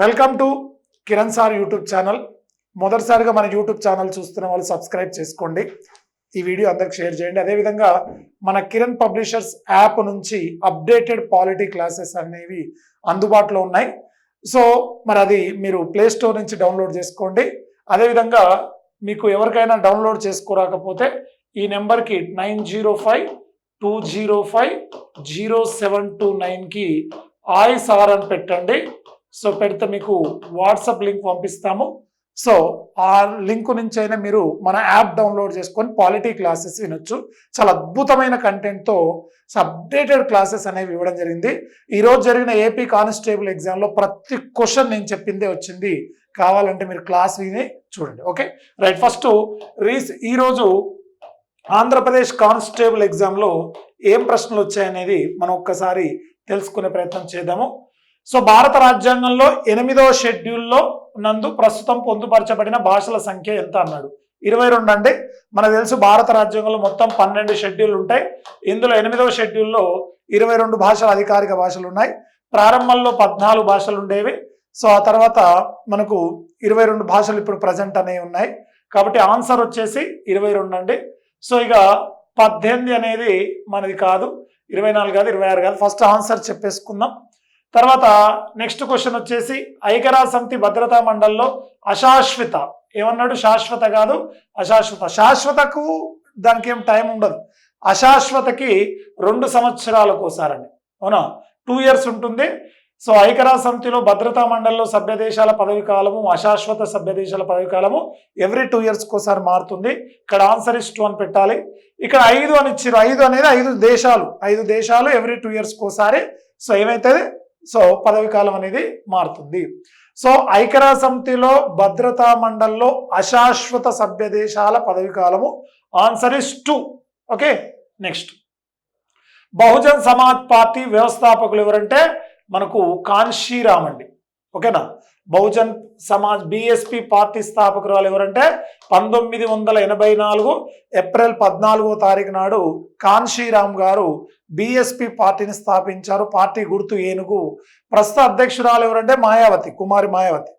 Welcome to Kiran sir YouTube channel. మొదటిసారిగా మన YouTube channel చూస్తున్న వాళ్ళు సబ్స్క్రైబ్ చేసుకోండి. ఈ వీడియో అందరికి షేర్ చేయండి. అదేవిధంగా మన కిరణ్ పబ్లిషర్స్ యాప్ నుంచి అప్డేటెడ్ పాలిటీ క్లాసెస్ అనేవి అందుబాటులో ఉన్నాయి. సో మరి అది మీరు ప్లే స్టోర్ నుంచి డౌన్లోడ్ చేసుకోండి. అదేవిధంగా మీకు ఎవరికైనా డౌన్లోడ్ చేసుకోరాకపోతే ఈ నెంబర్కి nine zero five two zero five zero seven two నైన్కి ఆయ్ సార్ అని పెట్టండి. సో పెడితే మీకు వాట్సాప్ లింక్ పంపిస్తాము. సో ఆ లింక్ నుంచి అయినా మీరు మన యాప్ డౌన్లోడ్ చేసుకొని పాలిటీ క్లాసెస్ వినొచ్చు. చాలా అద్భుతమైన కంటెంట్తో అప్డేటెడ్ క్లాసెస్ అనేవి ఇవ్వడం జరిగింది. ఈరోజు జరిగిన ఏపీ కానిస్టేబుల్ ఎగ్జామ్లో ప్రతి క్వశ్చన్ నేను చెప్పిందే వచ్చింది. కావాలంటే మీరు క్లాస్ విని చూడండి. ఓకే? రైట్ ఫస్ట్ రీస్ ఈరోజు ఆంధ్రప్రదేశ్ కానిస్టేబుల్ ఎగ్జామ్లో ఏం ప్రశ్నలు వచ్చాయనేది మనం ఒక్కసారి తెలుసుకునే ప్రయత్నం చేద్దాము. సో భారత రాజ్యాంగంలో ఎనిమిదో షెడ్యూల్లో నందు ప్రస్తుతం పొందుపరచబడిన భాషల సంఖ్య ఎంత అన్నాడు? ఇరవై రెండు అంటే మనకు తెలుసు భారత రాజ్యాంగంలో మొత్తం పన్నెండు షెడ్యూల్ ఉంటాయి. ఇందులో ఎనిమిదవ షెడ్యూల్లో ఇరవై రెండు భాషలు అధికారిక భాషలు ఉన్నాయి. ప్రారంభంలో పద్నాలుగు భాషలు ఉండేవి. సో ఆ తర్వాత మనకు ఇరవై రెండు భాషలు ఇప్పుడు ప్రజెంట్ అనేవి ఉన్నాయి. కాబట్టి ఆన్సర్ వచ్చేసి ఇరవై రెండు అండి. సో ఇక పద్దెనిమిది అనేది మనది కాదు. ఇరవై నాలుగు కాదు ఇరవై ఆరు కాదు. ఫస్ట్ ఆన్సర్ చెప్పేసుకుందాం. తర్వాత నెక్స్ట్ క్వశ్చన్ వచ్చేసి ఐక్యరాజ్య సమితి భద్రతా మండలిలో అశాశ్వత. ఏమన్నాడు? శాశ్వత కాదు అశాశ్వత. శాశ్వతకు దానికి ఏం టైం ఉండదు. అశాశ్వతకి రెండు సంవత్సరాలకు ఒకసారండి అవునా? టూ ఇయర్స్ ఉంటుంది. సో ఐక్యరాజ్య సమితిలో భద్రతా మండలిలో సభ్య దేశాల పదవి కాలము అశాశ్వత సభ్య దేశాల పదవి కాలము ఎవ్రీ టూ ఇయర్స్కి ఒకసారి మారుతుంది. ఇక్కడ ఆన్సర్ ఇస్ టూ అని పెట్టాలి. ఇక్కడ ఐదు అని ఇచ్చారు ఐదు అనేది ఐదు దేశాలు. ఐదు దేశాలు ఎవ్రీ టూ ఇయర్స్కి ఒకసారి సో ఏమైతుంది? సో పదవి కాలం అనేది మారుతుంది. సో ఐక్యరాజ్య సమితిలో భద్రతా మండలిలో అశాశ్వత సభ్య దేశాల పదవి కాలము. Answer is two okay next Bahujan Samaj party వ్యవస్థాపకులు ఎవరంటే మనకు కాన్షీరామ్ అండి. ఓకేనా? బహుజన్ సమాజ్ బిఎస్పి పార్టీ స్థాపకురాలు ఎవరంటే పంతొమ్మిది వందల ఎనభై నాలుగు ఏప్రిల్ పద్నాలుగో తారీఖు నాడు కాన్షీరామ్ గారు బిఎస్పి పార్టీని స్థాపించారు. పార్టీ గుర్తు ఏనుగు. ప్రస్తుత అధ్యక్షురాలు ఎవరంటే మాయావతి కుమారి మాయావతి.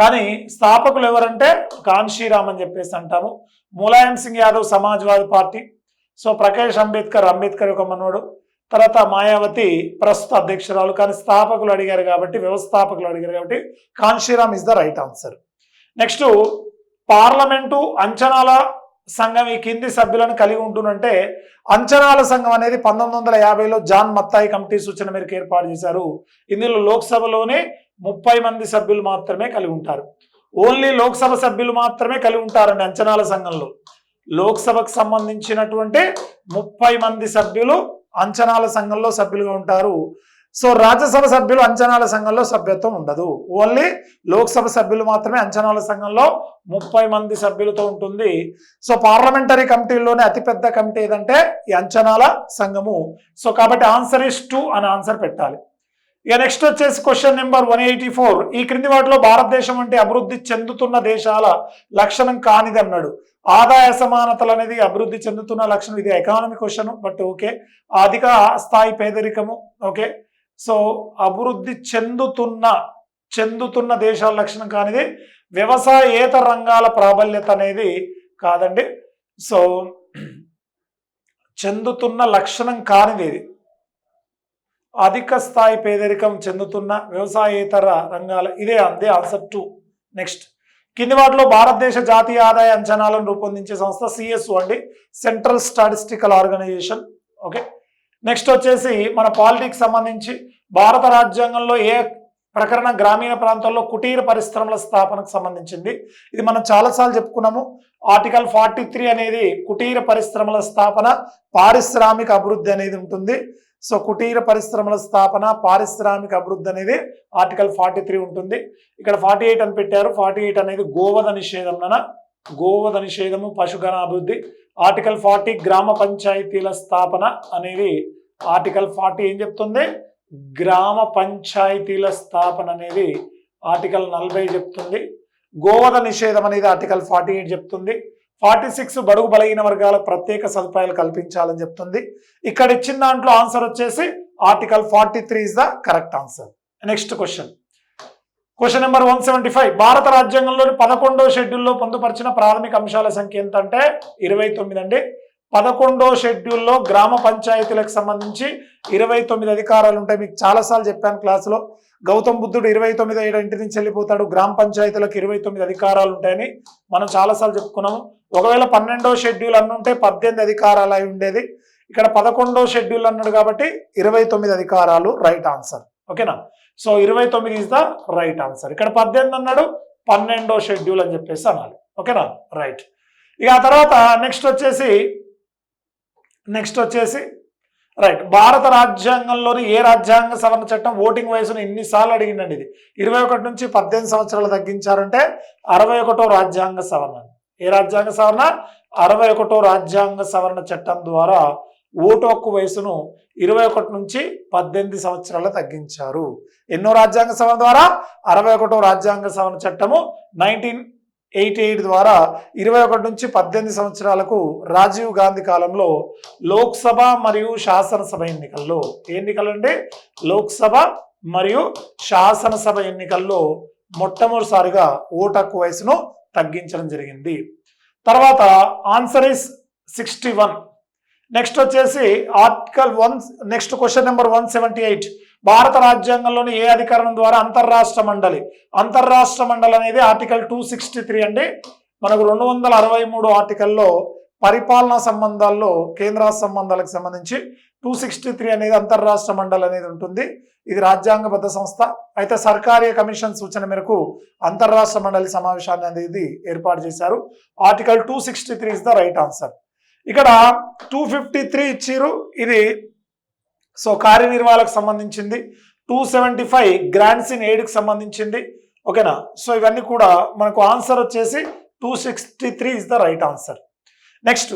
కానీ స్థాపకులు ఎవరంటే కాన్షీరామ్ అని చెప్పేసి అంటాము. ములాయం సింగ్ యాదవ్ సమాజ్వాదీ పార్టీ. సో ప్రకాష్ అంబేద్కర్ అంబేద్కర్ యొక్క మనవడు. తర్వాత మాయావతి ప్రస్తుత అధ్యక్షురాలు కానీ స్థాపకులు అడిగారు కాబట్టి వ్యవస్థాపకులు అడిగారు కాబట్టి Kanshiram is the right answer. Next parliament అంచనాల సంఘం ఈ కింది సభ్యులను కలిగి ఉంటుందంటే అంచనాల సంఘం అనేది పంతొమ్మిది వందల యాభైలో జాన్ మత్తాయి కమిటీ సూచన మేరకు ఏర్పాటు చేశారు. ఇందులో లోక్సభలోనే ముప్పై మంది సభ్యులు మాత్రమే కలిగి ఉంటారు. ఓన్లీ లోక్సభ సభ్యులు మాత్రమే కలిగి ఉంటారండి అంచనాల సంఘంలో. లోక్సభకు సంబంధించినటువంటి ముప్పై మంది సభ్యులు అంచనాల సంఘంలో సభ్యులుగా ఉంటారు. సో రాజ్యసభ సభ్యులు అంచనాల సంఘంలో సభ్యత్వం ఉండదు. ఓన్లీ లోక్సభ సభ్యులు మాత్రమే అంచనాల సంఘంలో ముప్పై మంది సభ్యులతో ఉంటుంది. సో పార్లమెంటరీ కమిటీలోనే అతిపెద్ద కమిటీ ఏదంటే ఈ అంచనాల సంఘము. సో కాబట్టి ఆన్సర్ ఇస్ టూ అని ఆన్సర్ పెట్టాలి. ఇక నెక్స్ట్ వచ్చేసి question number one eighty four ఈ క్రింది వాటిలో భారతదేశం అంటే అభివృద్ధి చెందుతున్న దేశాల లక్షణం కానిది అన్నాడు. ఆదాయ సమానతలు అనేది అభివృద్ధి చెందుతున్న లక్షణం. ఇది ఎకానమీ క్వశ్చన్ బట్ ఓకే అధిక స్థాయి పేదరికము ఓకే సో అభివృద్ధి చెందుతున్న చెందుతున్న దేశాల లక్షణం కానిది వ్యవసాయేతర రంగాల ప్రాబల్యత అనేది కాదండి. సో చెందుతున్న లక్షణం కానిది ఇది. అధిక స్థాయి పేదరికం చెందుతున్న వ్యవసాయేతర రంగాల ఇదే అందే ఆన్సర్ టూ. నెక్స్ట్. కింది వాటిలో భారతదేశ జాతీయ ఆదాయ అంచనాలను రూపొందించే సంస్థ సిఎస్ఓ అండి. Central statistical organisation. Okay. Next వచ్చేసి మన పాలిటిక్స్ సంబంధించి భారత రాజ్యాంగంలో ఏ ప్రకరణ గ్రామీణ ప్రాంతాల్లో కుటీర పరిశ్రమల స్థాపనకు సంబంధించింది? ఇది మనం చాలాసార్లు చెప్పుకున్నాము. ఆర్టికల్ ఫార్టీ త్రీ అనేది కుటీర పరిశ్రమల స్థాపన పారిశ్రామిక అభివృద్ధి అనేది ఉంటుంది. సో కుటీర పరిశ్రమల స్థాపన పారిశ్రామిక అభివృద్ధి అనేది ఆర్టికల్ ఫార్టీ త్రీ ఉంటుంది. ఇక్కడ ఫార్టీ ఎయిట్ అని పెట్టారు. ఫార్టీ ఎయిట్ అనేది గోవధ నిషేధం గోవధ నిషేధము పశుగణ అభివృద్ధి. ఆర్టికల్ ఫార్టీ గ్రామ పంచాయతీల స్థాపన అనేది ఆర్టికల్ ఫార్టీ ఏం చెప్తుంది? గ్రామ పంచాయతీల స్థాపన అనేది ఆర్టికల్ నలభై చెప్తుంది. గోవధ నిషేధం అనేది ఆర్టికల్ ఫార్టీ ఎయిట్ చెప్తుంది. ఫార్టీ సిక్స్ బడుగు బలహీన వర్గాలకు ప్రత్యేక సదుపాయాలు కల్పించాలని చెప్తుంది. ఇక్కడ ఇచ్చిన దాంట్లో ఆన్సర్ వచ్చేసి article forty three is the correct answer next question question number one seventy five భారత రాజ్యాంగంలోని పదకొండో షెడ్యూల్లో పొందుపరిచిన ప్రాథమిక అంశాల సంఖ్య ఎంత అంటే ఇరవై తొమ్మిది అండి. పదకొండో షెడ్యూల్లో గ్రామ పంచాయతీలకు సంబంధించి ఇరవై తొమ్మిది అధికారాలు ఉంటాయి. మీకు చాలాసార్లు చెప్పాను క్లాసులో. గౌతమ్ బుద్ధుడు ఇరవై తొమ్మిది ఇంటి నుంచి వెళ్ళిపోతాడు. గ్రామ పంచాయతీలకు ఇరవై తొమ్మిది అధికారాలు ఉంటాయని మనం చాలాసార్లు చెప్పుకున్నాము. ఒకవేళ పన్నెండో షెడ్యూల్ అన్నుంటే పద్దెనిమిది అధికారాలు అయి ఉండేది. ఇక్కడ పదకొండో షెడ్యూల్ అన్నాడు కాబట్టి ఇరవై తొమ్మిది అధికారాలు రైట్ ఆన్సర్ ఓకేనా? సో ఇరవై తొమ్మిది ఇస్ ద రైట్ ఆన్సర్ ఇక్కడ పద్దెనిమిది అన్నాడు పన్నెండో షెడ్యూల్ అని చెప్పేసి అనాలి. ఓకేనా? రైట్ ఇక ఆ తర్వాత నెక్స్ట్ వచ్చేసి నెక్స్ట్ వచ్చేసి రైట్ భారత రాజ్యాంగంలోని ఏ రాజ్యాంగ సవరణ చట్టం ఓటింగ్ వయసును ఎన్నిసార్లు అడిగిందండి ఇది? ఇరవై ఒకటి నుంచి పద్దెనిమిది సంవత్సరాలు తగ్గించారంటే అరవై ఒకటో రాజ్యాంగ సవరణ. ఏ రాజ్యాంగ సవరణ? అరవై ఒకటో రాజ్యాంగ సవరణ చట్టం ద్వారా ఓటు హక్కు వయసును ఇరవై ఒకటి నుంచి పద్దెనిమిది సంవత్సరాలు తగ్గించారు. ఎన్నో రాజ్యాంగ సవరణ ద్వారా? అరవై ఒకటో రాజ్యాంగ సవరణ చట్టము నైన్టీన్ ఎయిటీ ఎయిట్ ద్వారా ఇరవై ఒకటి నుంచి పద్దెనిమిది సంవత్సరాలకు రాజీవ్ గాంధీ కాలంలో లోక్సభ మరియు శాసనసభ ఎన్నికల్లో ఏ ఎన్నికలు అంటే లోక్సభ మరియు శాసనసభ ఎన్నికల్లో మొట్టమొదటిసారిగా ఓటు హక్కు వయసును తగ్గించడం జరిగింది. తర్వాత answer is sixty one. Next వచ్చేసి article one next question number one seventy eight. భారత రాజ్యాంగంలోని ఏ అధికరణం ద్వారా అంతర్రాష్ట్ర మండలి? అంతర్రాష్ట్ర మండలి అనేది ఆర్టికల్ టూ సిక్స్టీ త్రీ అండి. మనకు రెండు వందల అరవై మూడు ఆర్టికల్లో పరిపాలనా సంబంధాల్లో కేంద్ర సంబంధాలకు సంబంధించి టూ సిక్స్టీ త్రీ అనేది అంతర్రాష్ట్ర మండలి అనేది ఉంటుంది. ఇది రాజ్యాంగబద్ధ సంస్థ. అయితే సర్కారీ కమిషన్ సూచన మేరకు అంతర్రాష్ట్ర మండలి సమావేశాన్ని అనేది ఏర్పాటు చేశారు. Article two sixty three is the right answer. ఇక్కడ టూ ఫిఫ్టీ త్రీ ఇచ్చిర్రు. ఇది సో కార్యనిర్వాహకు సంబంధించింది two seventy five grants in ఎయిడ్కి సంబంధించింది. ఓకేనా? సో ఇవన్నీ కూడా మనకు ఆన్సర్ వచ్చేసి two sixty three is the right answer next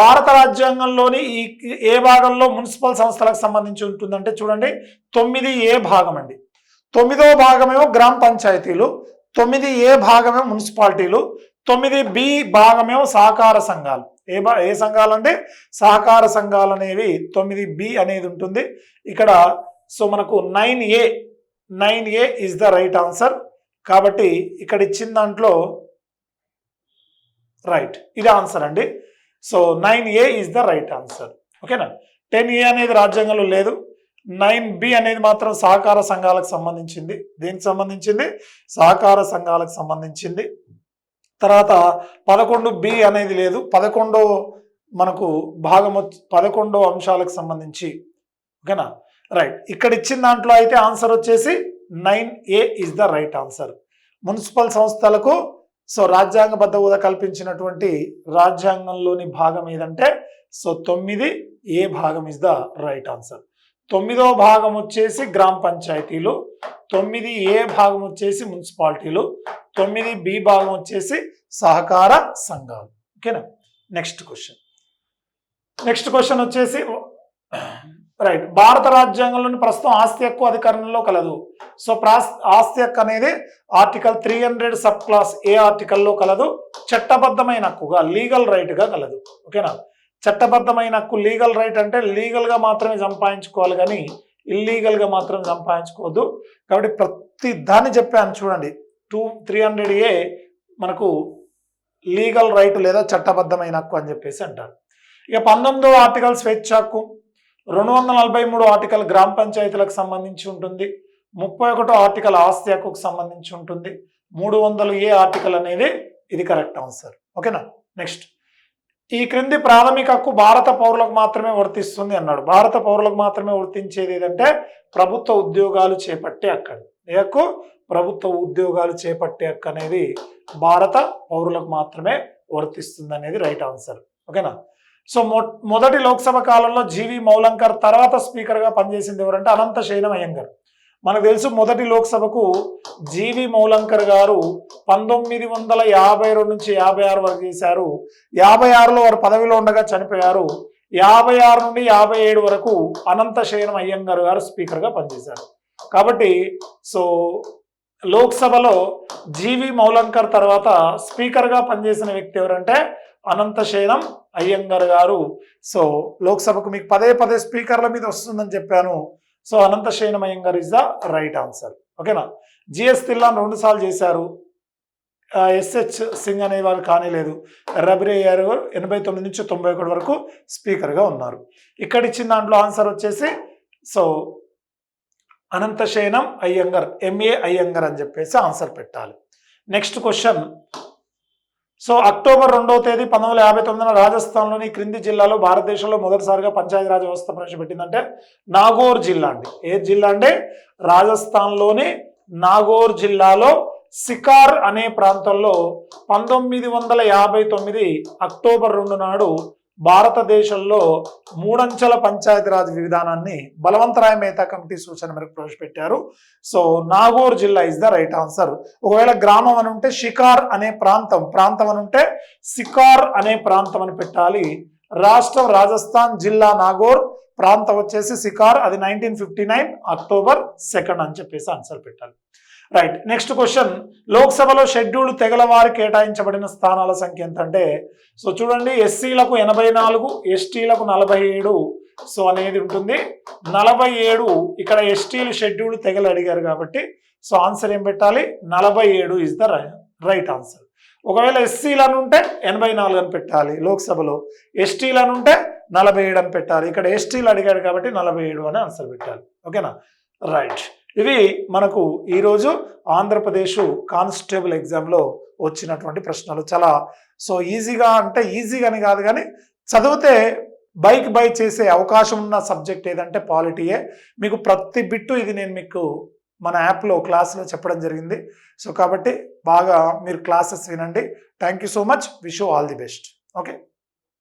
భారత రాజ్యాంగంలోని ఈ ఏ భాగంలో మున్సిపల్ సంస్థలకు సంబంధించి ఉంటుందంటే చూడండి తొమ్మిది ఏ భాగం అండి తొమ్మిదో భాగమేమో గ్రామ పంచాయతీలు తొమ్మిది ఏ భాగమేమో మున్సిపాలిటీలు తొమ్మిది బి భాగమేమో సహకార సంఘాలు. ఏ బా ఏ సంఘాలు అంటే సహకార సంఘాలు అనేవి తొమ్మిది బి అనేది ఉంటుంది. ఇక్కడ సో మనకు nine A nine A is the right answer. కాబట్టి ఇక్కడ ఇచ్చిన దాంట్లో రైట్. ఇది ఆన్సర్ అండి. So nine A is the right answer. ఓకేనా? టెన్ ఏ అనేది రాజ్యాంగంలో లేదు. నైన్ బి అనేది మాత్రం సహకార సంఘాలకు సంబంధించింది. దేనికి సంబంధించింది? సహకార సంఘాలకు సంబంధించింది. తర్వాత పదకొండు బి అనేది లేదు. పదకొండో మనకు భాగం వచ్చి పదకొండో అంశాలకు సంబంధించి. ఓకేనా? రైట్. ఇక్కడ ఇచ్చిన దాంట్లో అయితే ఆన్సర్ వచ్చేసి nine A is the right answer. Municipal సంస్థలకు సో రాజ్యాంగబద్ధ హోదా కల్పించినటువంటి రాజ్యాంగంలోని భాగం ఏదంటే సో తొమ్మిది ఏ భాగం ఇస్ ద రైట్ ఆన్సర్. తొమ్మిదో భాగం వచ్చేసి గ్రామ పంచాయతీలు తొమ్మిది ఏ భాగం వచ్చేసి మున్సిపాలిటీలు తొమ్మిది బి భాగం వచ్చేసి సహకార సంఘాలు. ఓకేనా? నెక్స్ట్ క్వశ్చన్ నెక్స్ట్ క్వశ్చన్ వచ్చేసి రైట్ భారత రాజ్యాంగంలోని ప్రస్తుతం ఆస్తి హక్కు అధికరణలో కలదు. సో ప్రాస్ ఆస్తి హక్కు అనేది article three hundred sub clause A ఆర్టికల్లో కలదు. చట్టబద్ధమైన హక్కుగా లీగల్ రైట్గా కలదు. ఓకేనా? చట్టబద్ధమైన హక్కు లీగల్ రైట్ అంటే లీగల్గా మాత్రమే సంపాదించుకోవాలి కానీ ఇల్లీగల్గా మాత్రం సంపాదించుకోవద్దు. కాబట్టి ప్రతి దాన్ని చెప్పాను చూడండి. టూ త్రీ హండ్రెడ్ ఏ మనకు లీగల్ రైట్ లేదా చట్టబద్ధమైన హక్కు అని చెప్పేసి అంటారు. ఇక పంతొమ్మిదో ఆర్టికల్ స్వేచ్ఛ హక్కు. రెండు వందల నలభై మూడు ఆర్టికల్ గ్రామ పంచాయతీలకు సంబంధించి ఉంటుంది. ముప్పై ఒకటో ఆర్టికల్ ఆస్తి హక్కుకు సంబంధించి ఉంటుంది. మూడు వందలు ఏ ఆర్టికల్ అనేది ఇది కరెక్ట్ ఆన్సర్. ఓకేనా? నెక్స్ట్. ఈ క్రింది ప్రాథమిక హక్కు భారత పౌరులకు మాత్రమే వర్తిస్తుంది అన్నాడు. భారత పౌరులకు మాత్రమే వర్తించేది ఏదంటే ప్రభుత్వ ఉద్యోగాలు చేపట్టే హక్కు ఏ హక్కు? ప్రభుత్వ ఉద్యోగాలు చేపట్టే హక్కు అనేది భారత పౌరులకు మాత్రమే వర్తిస్తుంది అనేది రైట్ ఆన్సర్. ఓకేనా? సో మొ మొదటి లోక్సభ కాలంలో జీవి మౌలంకర్ తర్వాత స్పీకర్గా పనిచేసింది ఎవరంటే అనంత శయనం అయ్యంగారు. మనకు తెలుసు మొదటి లోక్సభకు జీవి మౌలంకర్ గారు పంతొమ్మిది వందల యాభై రెండు నుంచి యాభై ఆరు వరకు చేశారు యాభై ఆరులో వారు పదవిలో ఉండగా చనిపోయారు. యాభై ఆరు నుండి యాభై ఏడు వరకు అనంత శయనం అయ్యంగారు గారు స్పీకర్గా పనిచేశారు. కాబట్టి సో లోక్సభలో జీవి మౌలంకర్ తర్వాత స్పీకర్గా పనిచేసిన వ్యక్తి ఎవరంటే అనంత శయనం గారు. సో లోక్సభకు మీకు పదే పదే స్పీకర్ల మీద వస్తుందని చెప్పాను. So Anantha Sayanam is the right answer ఓకేనా జిఎస్ తిల్లాన్ రెండు సార్లు చేశారు ఎస్హెచ్ సింగ్ అనే వాళ్ళు కానిలేదు. రబిరే గారు ఎనభై తొమ్మిది నుంచి తొంభై ఒకటి వరకు స్పీకర్గా ఉన్నారు. ఇక్కడ ఇచ్చిన దాంట్లో ఆన్సర్ వచ్చేసి సో అనంతశయనం అయ్యంగర్ ఎంఏ అయ్యంగర్ అని చెప్పేసి ఆన్సర్ పెట్టాలి. నెక్స్ట్ క్వశ్చన్ సో అక్టోబర్ రెండవ తేదీ పంతొమ్మిది వందల యాభై తొమ్మిదిన రాజస్థాన్లోని క్రింది జిల్లాలో భారతదేశంలో మొదటిసారిగా పంచాయతీరాజ్ వ్యవస్థ ప్రవేశపెట్టిందంటే నాగోర్ జిల్లా అండి. ఏ జిల్లా అంటే రాజస్థాన్లోని నాగోర్ జిల్లాలో సికార్ అనే ప్రాంతంలో పంతొమ్మిది వందల యాభై తొమ్మిది అక్టోబర్ రెండు నాడు భారతదేశంలో మూడంచెల పంచాయతీరాజ్ విధానాన్ని బలవంతరాయ మేతా కమిటీ సూచన మేరకు ప్రవేశపెట్టారు. సో నాగోర్ జిల్లా ఇస్ ద రైట్ ఆన్సర్ ఒకవేళ గ్రామం అని ఉంటే షికార్ అనే ప్రాంతం ప్రాంతం అని ఉంటే సికార్ అనే ప్రాంతం అని పెట్టాలి. రాష్ట్రం రాజస్థాన్ జిల్లా నాగోర్ ప్రాంతం వచ్చేసి సికార్ అది nineteen fifty nine October second అని చెప్పేసి ఆన్సర్ పెట్టాలి. రైట్ నెక్స్ట్ క్వశ్చన్ లోక్సభలో షెడ్యూల్ తెగల వారు కేటాయించబడిన స్థానాల సంఖ్య ఎంత అంటే సో చూడండి ఎస్సీలకు ఎనభై నాలుగు ఎస్టీలకు నలభై ఏడు. సో అనేది ఉంటుంది. నలభై ఏడు ఇక్కడ ఎస్టీలు షెడ్యూల్ తెగలు అడిగారు కాబట్టి సో ఆన్సర్ ఏం పెట్టాలి? నలభై ఏడు ఇస్ ద రైట్ ఆన్సర్ ఒకవేళ ఎస్సీలను ఉంటే ఎనభై నాలుగు అని పెట్టాలి లోక్సభలో ఎస్టీలను ఉంటే నలభై ఏడు అని పెట్టాలి. ఇక్కడ ఎస్టీలు అడిగాడు కాబట్టి నలభై ఏడు అని ఆన్సర్ పెట్టాలి. ఓకేనా రైట్ ఇవి మనకు ఈరోజు ఆంధ్రప్రదేశ్ కానిస్టేబుల్ ఎగ్జామ్లో వచ్చినటువంటి ప్రశ్నలు. చాలా సో ఈజీగా అంటే ఈజీగాని కాదు కానీ చదివితే బైక్ బై చేసే అవకాశం ఉన్న సబ్జెక్ట్ ఏదంటే పాలిటీయే మీకు ప్రతి బిట్టు ఇది నేను మీకు మన యాప్లో క్లాస్లో చెప్పడం జరిగింది. సో కాబట్టి బాగా మీరు క్లాసెస్ వినండి. Thank you so much. Wish all the best. Okay?